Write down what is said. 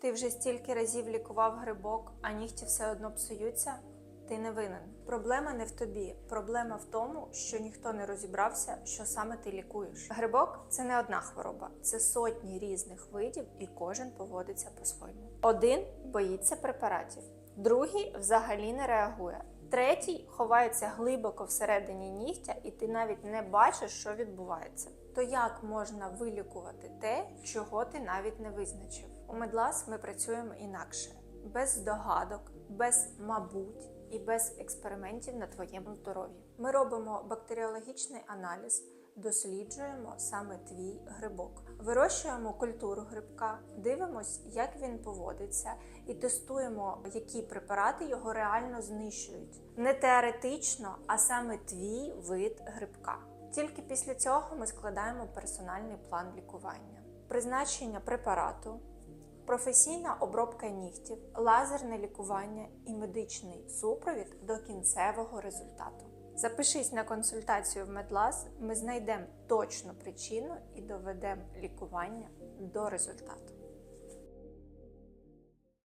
Ти вже стільки разів лікував грибок, а нігті все одно псуються? Ти не винен. Проблема не в тобі. Проблема в тому, що ніхто не розібрався, що саме ти лікуєш. Грибок це не одна хвороба, це сотні різних видів, і кожен поводиться по-своєму. Один боїться препаратів, другий взагалі не реагує. Третій ховається глибоко всередині нігтя, і ти навіть не бачиш, що відбувається. То як можна вилікувати те, чого ти навіть не визначив? У Медлас ми працюємо інакше, без здогадок, без мабуть і без експериментів на твоєму здоров'ї. Ми робимо бактеріологічний аналіз, досліджуємо саме твій грибок, вирощуємо культуру грибка, дивимось, як він поводиться, і тестуємо, які препарати його реально знищують. Не теоретично, а саме твій вид грибка. Тільки після цього ми складаємо персональний план лікування, призначення препарату, професійна обробка нігтів, лазерне лікування і медичний супровід до кінцевого результату. Запишись на консультацію в Медлас, ми знайдемо точну причину і доведемо лікування до результату.